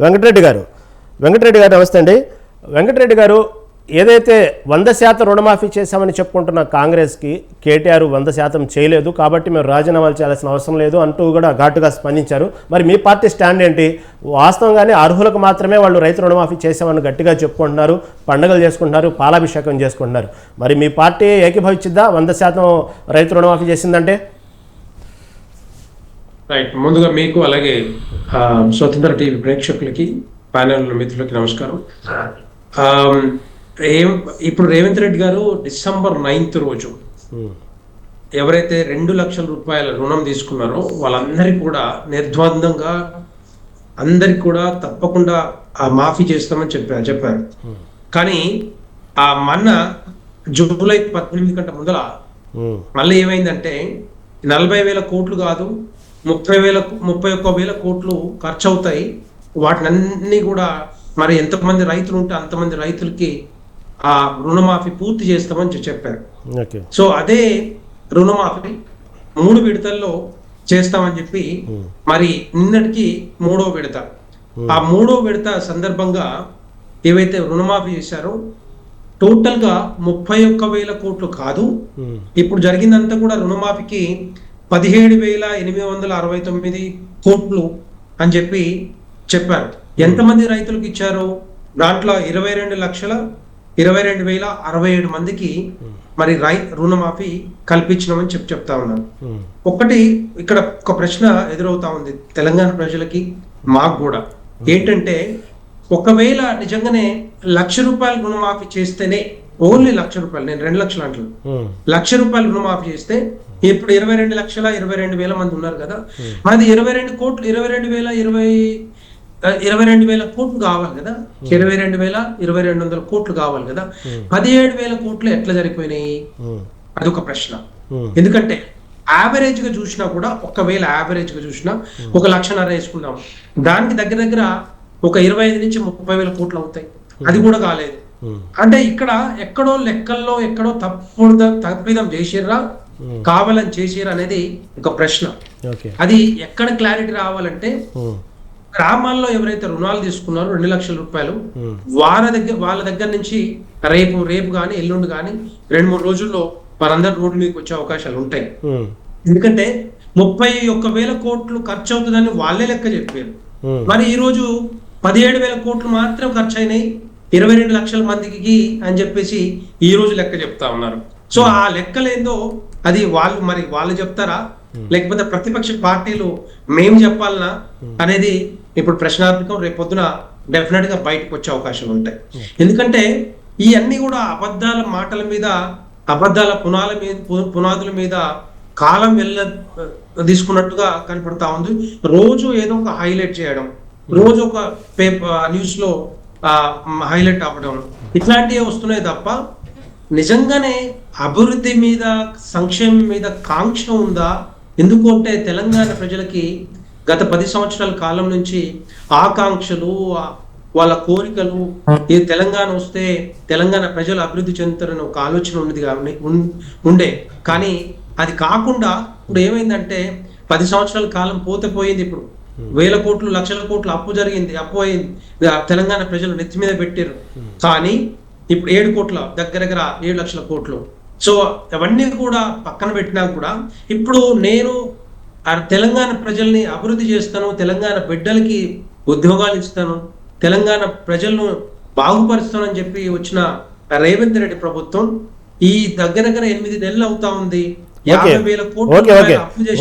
వెంకటరెడ్డి గారు. వెంకటరెడ్డి గారు నమస్తే అండి. వెంకటరెడ్డి గారు ఏదైతే వంద శాతం రుణమాఫీ చేశామని చెప్పుకుంటున్న కాంగ్రెస్కి కేటీఆర్ వంద శాతం చేయలేదు కాబట్టి మేము రాజీనామాలు చేయాల్సిన అవసరం లేదు అంటూ కూడా ఘాటుగా స్పందించారు. మరి మీ పార్టీ స్టాండ్ ఏంటి? వాస్తవంగానే అర్హులకు మాత్రమే వాళ్ళు రైతు రుణమాఫీ చేశామని గట్టిగా చెప్పుకుంటున్నారు పండుగలు చేసుకుంటున్నారు పాలాభిషేకం చేసుకుంటున్నారు. మరి మీ పార్టీ ఏకీభవించిద్దా? వంద శాతం రైతు రుణమాఫీ చేసిందంటే? రైట్ ముందుగా మీకు అలాగే స్వతంత్ర టీవీ ప్రేక్షకులకి ప్యానెల్ మిత్రులకి నమస్కారం. ఇప్పుడు రేవంత్ రెడ్డి గారు డిసెంబర్ నైన్త్ రోజు ఎవరైతే రెండు లక్షల రూపాయల రుణం తీసుకున్నారో వాళ్ళందరికీ కూడా నిర్ద్వందంగా అందరికి కూడా తప్పకుండా ఆ మాఫీ చేస్తామని చెప్పారు. చెప్పారు కానీ ఆ మొన్న జూలై పద్దెనిమిది కంటే ముందర మళ్ళీ ఏమైందంటే నలభై వేల కోట్లు కాదు ముప్పై వేల ముప్పై ఒక్క వేల కోట్లు ఖర్చు అవుతాయి వాటినన్నీ కూడా మరి ఎంతమంది రైతులు ఉంటే అంతమంది రైతులకి ఆ రుణమాఫీ పూర్తి చేస్తామని చెప్పారు. సో అదే రుణమాఫీ మూడు విడతల్లో చేస్తామని చెప్పి మరి నిన్నటికి మూడో విడత. ఆ మూడో విడత సందర్భంగా ఏవైతే రుణమాఫీ చేశారో టోటల్గా ముప్పై ఒక్క వేల కోట్లు కాదు. ఇప్పుడు జరిగిందంతా కూడా రుణమాఫీకి పదిహేడు వేల ఎనిమిది వందల అరవై తొమ్మిది కోట్లు అని చెప్పి చెప్పారు. ఎంతమంది రైతులకు ఇచ్చారు? దాంట్లో ఇరవై రెండు లక్షల ఇరవై రెండు వేల అరవై ఏడు మందికి మరి రై రుణమాఫీ కల్పించినామని చెప్పి చెప్తా ఉన్నారు ఉమ్, ఒక్కటి ఇక్కడ ఒక ప్రశ్న ఎదురవుతా ఉంది తెలంగాణ ప్రజలకి మాకు కూడా. ఏంటంటే ఒకవేళ నిజంగానే లక్ష రూపాయలు రుణమాఫీ చేస్తేనే ఓన్లీ లక్ష రూపాయలు నేను రెండు లక్షలు అంటున్నాను ఉమ్, లక్ష రూపాయలు రుణమాఫీ చేస్తే ఇప్పుడు ఇరవై రెండు లక్షల ఇరవై రెండు వేల మంది ఉన్నారు కదా మాది ఇరవై రెండు కోట్లు ఇరవై రెండు వేల ఇరవై ఇరవై రెండు వేల కోట్లు కావాలి కదా ఇరవై రెండు వేల ఇరవై రెండు వందల కోట్లు కావాలి కదా పదిహేడు వేల కోట్లు ఎట్లా సరిపోయినాయి ఉమ్, అదొక ప్రశ్న. ఎందుకంటే యావరేజ్గా చూసినా కూడా ఒకవేళ యావరేజ్గా చూసినా ఒక లక్షన్నర వేసుకుందాం. దానికి దగ్గర దగ్గర ఒక ఇరవై ఐదు నుంచి ముప్పై వేల కోట్లు అవుతాయి. అది కూడా కాలేదు. అంటే ఇక్కడ ఎక్కడో లెక్కల్లో ఎక్కడో తప్పుడు తప్పిదం చేసిర్రా? కావాలని చేసిర్రా అనేది ఒక ప్రశ్న. అది ఎక్కడ క్లారిటీ రావాలంటే గ్రామాల్లో ఎవరైతే రుణాలు తీసుకున్నారో రెండు లక్షల రూపాయలు వాళ్ళ దగ్గర వాళ్ళ దగ్గర నుంచి రేపు రేపు కానీ ఎల్లుండి కానీ రెండు మూడు రోజుల్లో వారందరు రోడ్డు మీదకి వచ్చే అవకాశాలు ఉంటాయి. ఎందుకంటే ముప్పై ఒక్క వేల కోట్లు ఖర్చు అవుతుందని వాళ్ళే లెక్క చెప్పారు. మరి ఈ రోజు పదిహేడు వేల కోట్లు మాత్రం ఖర్చు అయినాయి. ఇరవై రెండు లక్షల మందికి అని చెప్పేసి ఈ రోజు లెక్క చెప్తా ఉన్నారు. సో ఆ లెక్కలేందో అది వాళ్ళు మరి వాళ్ళు చెప్తారా? లేకపోతే ప్రతిపక్ష పార్టీలు మేము చెప్పాలనా? అనేది ఇప్పుడు ప్రశ్నార్థకం రేపు పొద్దున డెఫినెట్గా బయటకు వచ్చే అవకాశాలు ఉంటాయి. ఎందుకంటే ఈ అన్ని కూడా అబద్ధాల మాటల మీద అబద్ధాల పునాల మీద పునాదుల మీద కాలం వెళ్ళ తీసుకున్నట్టుగా కనపడతా ఉంది. రోజు ఏదో ఒక హైలైట్ చేయడం రోజు ఒక పేపర్ న్యూస్లో హైలైట్ అవ్వడం. ఇట్లాంటివి వస్తున్నాయి తప్ప నిజంగానే అభివృద్ధి మీద సంక్షేమం మీద కాంక్ష ఉందా? ఎందుకంటే తెలంగాణ ప్రజలకి గత పది సంవత్సరాల కాలం నుంచి ఆకాంక్షలు వాళ్ళ కోరికలు ఈ తెలంగాణ వస్తే తెలంగాణ ప్రజలు అభివృద్ధి చెందుతారని ఒక ఆలోచన ఉన్నది కానీ ఉండే. కానీ అది కాకుండా ఇప్పుడు ఏమైందంటే పది సంవత్సరాల కాలం పోతే పోయింది ఇప్పుడు. వేల కోట్లు లక్షల కోట్లు అప్పు జరిగింది అప్పు అయింది. తెలంగాణ ప్రజలు నెత్తి మీద పెట్టారు కానీ ఇప్పుడు ఏడు కోట్ల దగ్గర దగ్గర ఏడు లక్షల కోట్లు. సో అవన్నీ కూడా పక్కన పెట్టినా కూడా ఇప్పుడు నేను తెలంగాణ ప్రజల్ని అభివృద్ధి చేస్తాను తెలంగాణ బిడ్డలకి ఉద్యోగాలు ఇస్తాను తెలంగాణ ప్రజలను బాగుపరుస్తానని చెప్పి వచ్చిన రేవంత్ రెడ్డి ప్రభుత్వం ఈ దగ్గర దగ్గర ఎనిమిది నెలలు అవుతా ఉంది. యాభై వేల కోట్ల అప్పు గారు.